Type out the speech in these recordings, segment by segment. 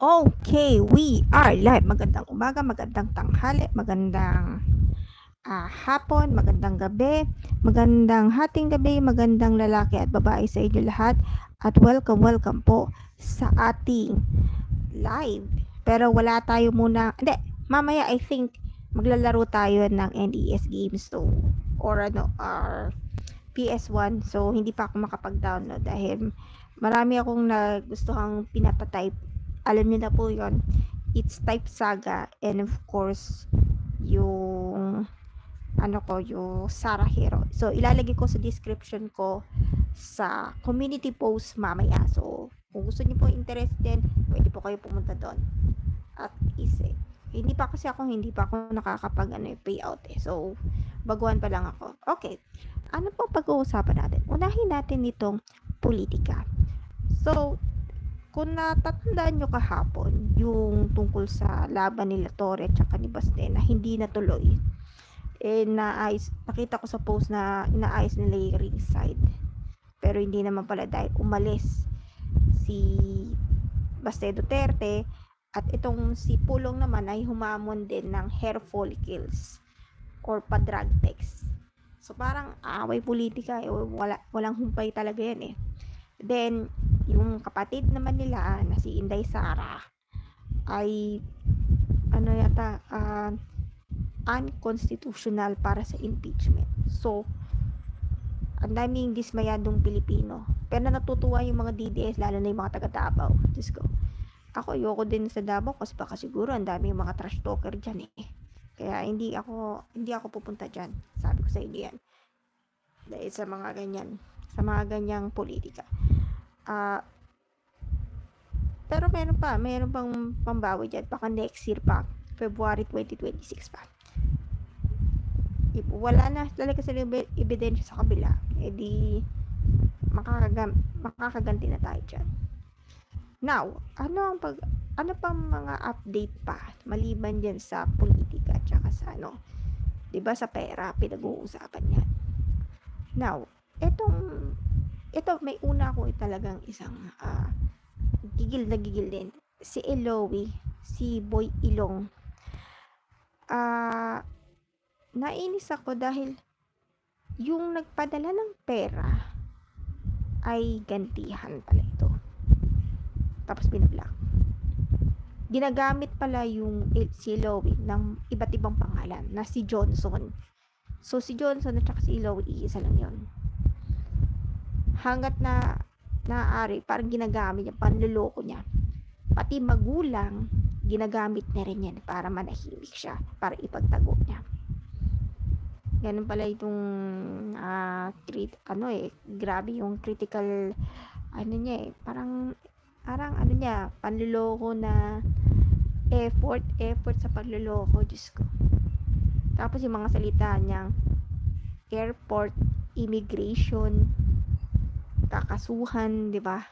Okay, we are live. Magandang umaga, magandang tanghali, magandang ah, hapon, magandang gabi, magandang hating gabi, magandang lalaki at babae sa inyo lahat. At welcome, welcome po sa ating live. Pero wala tayo muna, hindi, mamaya I think maglalaro tayo ng NES games so, or ano, or PS1. So, hindi pa ako makapag-download dahil marami akong nagustuhang pinatatype alam niyo na po yon it's type saga and of course yung ano ko yung Sarah Hero. So ilalagay ko sa description ko sa community post mamaya. So kung gusto niyo po interested pwede po kayo pumunta doon. At isi hindi pa kasi ako hindi pa ako nakakapag ano payout eh. So baguhan pa lang ako. Okay. Ano po pag-uusapan natin? Unahin natin itong politika. So kung natatandaan nyo kahapon, yung tungkol sa laban nila Torre at saka ni Baste na hindi natuloy, eh, naayos, nakita ko sa post na inaayos nila yung ringside. Pero hindi naman pala dahil umalis si Baste Duterte at itong si Pulong naman ay humamon din ng hair follicles or pa-drug text. So parang away politika, eh, wala, walang humpay talaga yan eh. Then, yung kapatid naman nila na si Inday Sara ay ano yata uh, unconstitutional para sa impeachment. So, ang daming dismayadong Pilipino. Pero natutuwa yung mga DDS, lalo na yung mga taga Davao. Diyos ko. Ako, ayoko din sa Davao kasi baka siguro ang daming mga trash talker dyan eh. Kaya hindi ako, hindi ako pupunta dyan. Sabi ko sa inyo yan. Dahil sa mga ganyan, sa mga ganyang politika. Uh, pero meron pa, meron pang pambawi dyan. Baka next year pa, February 2026 pa. Wala na talaga sila ebidensya sa kabila. E di, makakagam, makakaganti na tayo dyan. Now, ano ang pag, ano pa mga update pa maliban diyan sa politika at saka sa ano, 'di ba sa pera pinag-uusapan 'yan. Now, etong ito may una ko talagang isang uh, gigil na gigil din. Si Eloy si Boy Ilong. Uh, nainis ako dahil yung nagpadala ng pera ay gantihan pala ito. Tapos binablock ginagamit pala yung si Eloy ng iba't ibang pangalan na si Johnson. So si Johnson at saka si Eloy isa lang yon hanggat na naaari, parang ginagamit niya, panluloko niya. Pati magulang, ginagamit na rin yan para manahimik siya, para ipagtago niya. Ganun pala itong uh, crit, ano eh, grabe yung critical ano niya eh, parang parang ano niya, panluloko na effort, effort sa panluloko, Diyos ko. Tapos yung mga salita niyang airport, immigration, kakasuhan, 'di ba?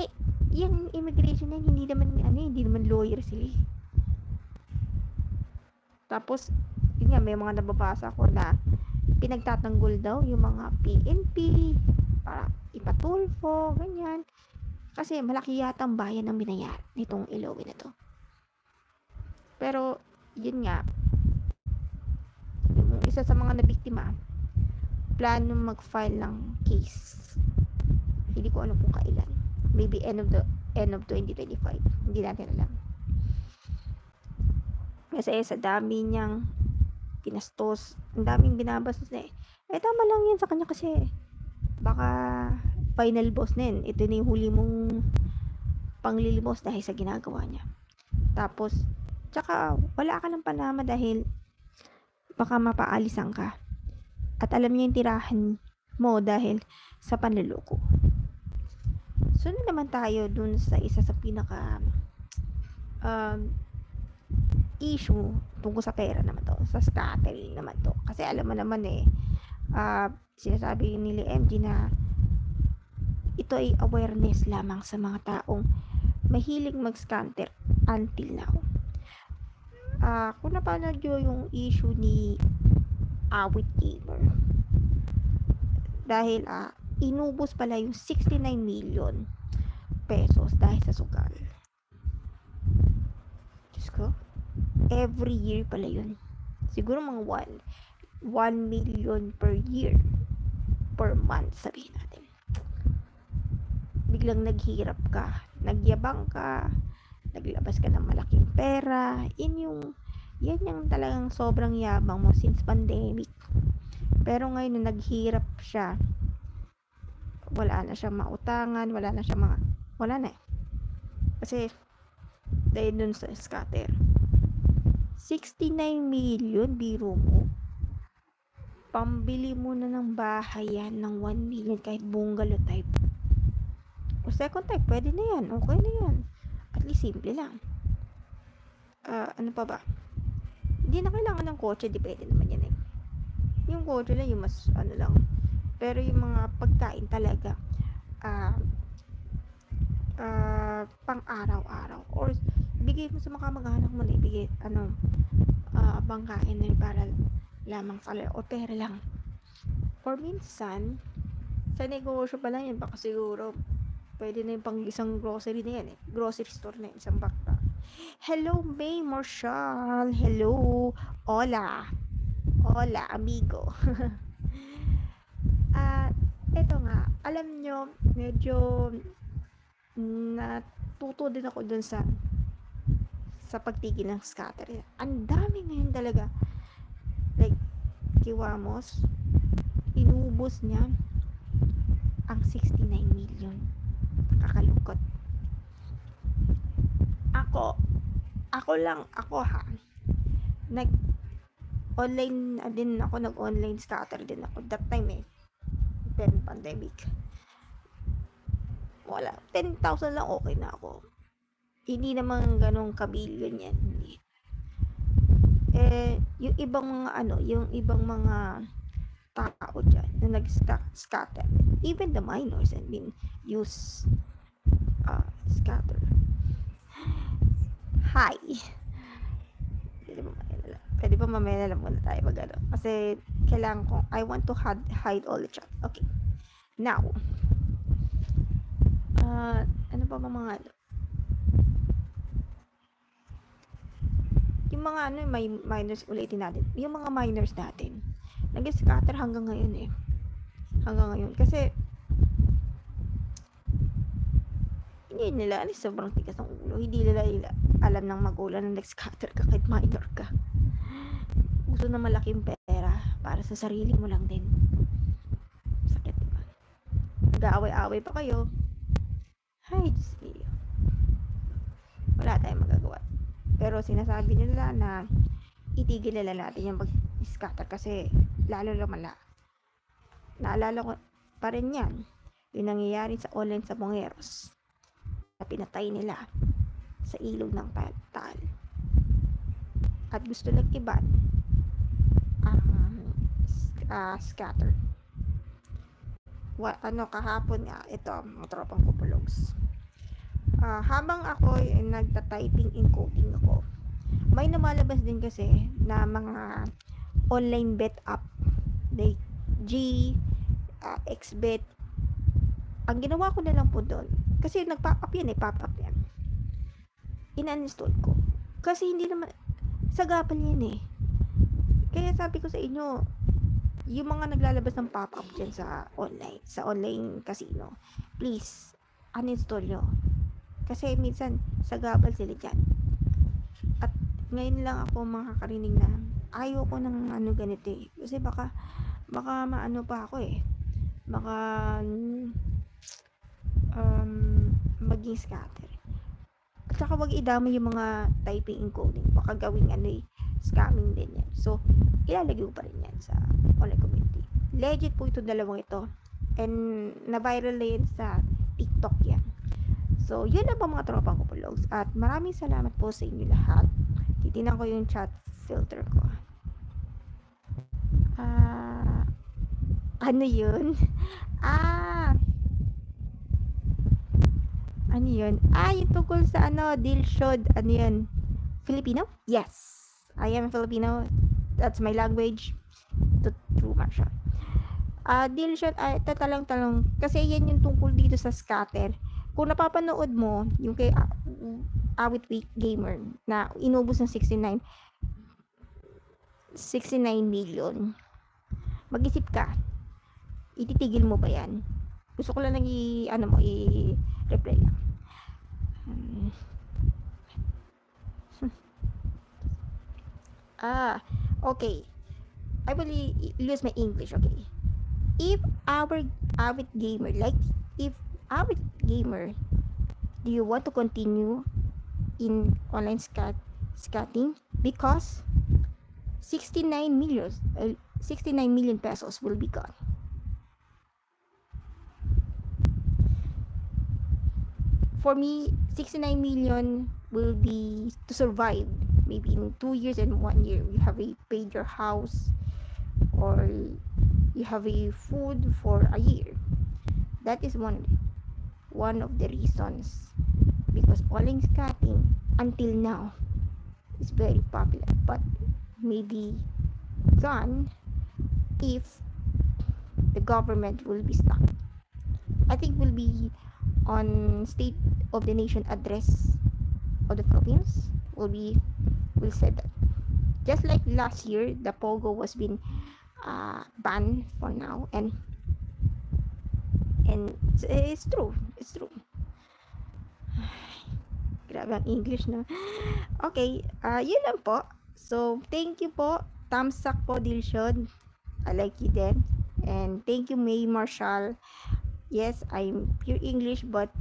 Eh, yung immigration yan, hindi naman ano, hindi naman lawyer sila. Eh. Tapos, yun nga, may mga nababasa ko na pinagtatanggol daw yung mga PNP para ipatulfo, ganyan. Kasi malaki yata ang bayan ng binayar nitong Ilowi na to. Pero, yun nga, yung isa sa mga nabiktima, plano mag-file ng case hindi ko alam kung kailan. Maybe end of the end of 2025. Hindi natin alam. Kasi sa dami niyang pinastos, ang daming binabastos na eh. Eh, tama lang yan sa kanya kasi baka final boss na yun. Ito na yung huli mong panglilimos dahil sa ginagawa niya. Tapos, tsaka wala ka ng panama dahil baka mapaalisan ka. At alam niya yung tirahan mo dahil sa panluloko. So, na naman tayo dun sa isa sa pinaka um, issue tungkol sa pera naman to. Sa scattering naman to. Kasi alam mo naman eh, uh, sinasabi ni MG na ito ay awareness lamang sa mga taong mahilig mag-scanter until now. Uh, kung napanood nyo yung issue ni Awit Gamer dahil uh, inubos pala yung 69 million pesos dahil sa sugal. Diyos ko. Every year pala yun. Siguro mga 1 1 million per year. Per month, sabihin natin. Biglang naghirap ka. Nagyabang ka. Naglabas ka ng malaking pera. Yan yung yan yung talagang sobrang yabang mo since pandemic. Pero ngayon, nung naghirap siya, wala na siya mautangan, wala na siya mga, wala na eh. Kasi, dahil dun sa scatter. 69 million, biro mo. Pambili mo na ng bahay yan ng 1 million kahit bungalow type. O second type, pwede na yan. Okay na yan. At least simple lang. Ah, ano pa ba? Hindi na kailangan ng kotse, depende naman yan eh. Yung kotse lang, yung mas ano lang. Pero yung mga pagkain talaga, ah, ah, pang araw-araw. Or, bigay mo sa mga kamag-anak mo na ibigay, ano, ah, pangkain na para lamang sa o pera lang. Or minsan, sa negosyo pa lang yan, baka siguro, pwede na yung pang isang grocery na yan eh. Grocery store na yan, isang backpack. Hello, May Marshall. Hello. Hola. Hola, amigo. At, eto nga, alam nyo, medyo natuto din ako dun sa sa pagtigil ng scatter. Ang dami ngayon talaga. Like, Kiwamos, inubos niya ang 69 million. Nakakalungkot. Ako, ako lang, ako ha, nag, online din ako, nag-online scatter din ako. That time eh, then pandemic. Wala, 10,000 lang okay na ako. Hindi naman ganong kabilyon yan. Hindi. Eh, yung ibang mga ano, yung ibang mga tao dyan na nag-scatter, even the minors, I mean, use uh, scatter. Hi! Pwede ba mamaya na lang? Pwede ba mamaya na lang muna tayo mag ano? Kasi kailangan ko, I want to hide, hide all the chat. Okay. Now, uh, ano pa ba mga ano? Yung mga ano, may minors ulitin natin. Yung mga minors natin, nag-scatter hanggang ngayon eh. Hanggang ngayon. Kasi, hindi nila alis sobrang tigas ng ulo. Hindi nila alam ng magulang na nag-scatter ka kahit minor ka. Gusto na malaking pera para sa sarili mo lang din. Sakit diba? Nag-aaway-aaway pa kayo. Hi, Diyos Wala tayong magagawa. Pero sinasabi nila na itigil nila natin yung pag-scatter kasi lalo lumala. Naalala ko pa rin yan. Yung nangyayari sa online sa Bongeros. Na pinatay nila sa ilog ng tal. At gusto lang iban ang uh, scatter. What, ano, kahapon nga, ito, mga tropang kupulogs uh, habang ako nagta-typing encoding ako, may lumalabas din kasi na mga online bet app like G, uh, Xbet. Ang ginawa ko na lang po doon, kasi nag-pop up yan eh, pop up yan. In-uninstall ko. Kasi hindi naman, sagapal yan eh. Kaya sabi ko sa inyo, yung mga naglalabas ng pop-up dyan sa online, sa online casino, please, uninstall nyo. Kasi minsan, sagabal sila dyan. At ngayon lang ako makakarinig na ayaw ko ng ano ganito eh. Kasi baka, baka maano pa ako eh. Baka, um, maging scatter. At saka wag idamay yung mga typing encoding. Baka gawing ano eh, scamming din yan. So, ilalagay ko pa rin yan sa online community. Legit po ito dalawang ito. And, na-viral na yan sa TikTok yan. So, yun lang po mga tropang kupulogs. At maraming salamat po sa inyo lahat. Titinan ko yung chat filter ko. Ah, uh, ano yun? Ah, ano yun? Ah, yung tungkol sa ano, Dilshod, ano yun? Filipino? Yes. I am Filipino. That's my language. To true Marsha. Ah, uh, Dilshod, ay, uh, tatalong-talong. Kasi yan yung tungkol dito sa scatter kung napapanood mo, yung kay, uh, awit week gamer na inubos ng 69 69 million. Mag-isip ka. Ititigil mo ba 'yan? Gusto ko lang nang ano mo i-reply lang. Hmm. ah, okay. I will use my English, okay? If our avid gamer, like if avid gamer, do you want to continue in online scat scatting? Because 69 million, uh, 69 million pesos will be gone. For me, 69 million will be to survive. Maybe in two years and one year, you have a paid your house, or you have a food for a year. That is one one of the reasons because online scatting until now is very popular but maybe gone if the government will be stuck i think will be on state of the nation address of the province will be will say that. Just like last year the pogo was been uh, banned for now and and it's, it's true it's true. Grabe ang English na okay uh, yun lang po. So thank you po. Thumbs up po Dilshon I like you then and thank you May Marshall yes I'm pure English but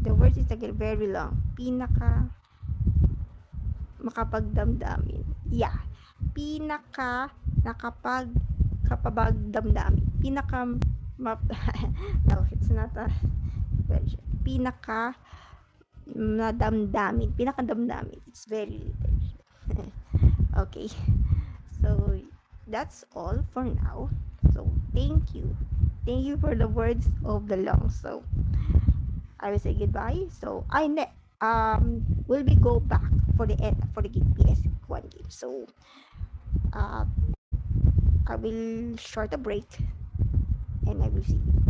the words is again very long. Pinaka makapagdamdamin. Yeah. Pinaka nakapag kapabagdamdamin pinaka map no it's not a version. Pinaka nadamdamin. Pinakadamdamin it's very okay. So that's all for now so thank you. Thank you for the words of the long. So i will say goodbye. So i ne um will be go back for the end for the game ps1 game. So uh i will short a break and i will see you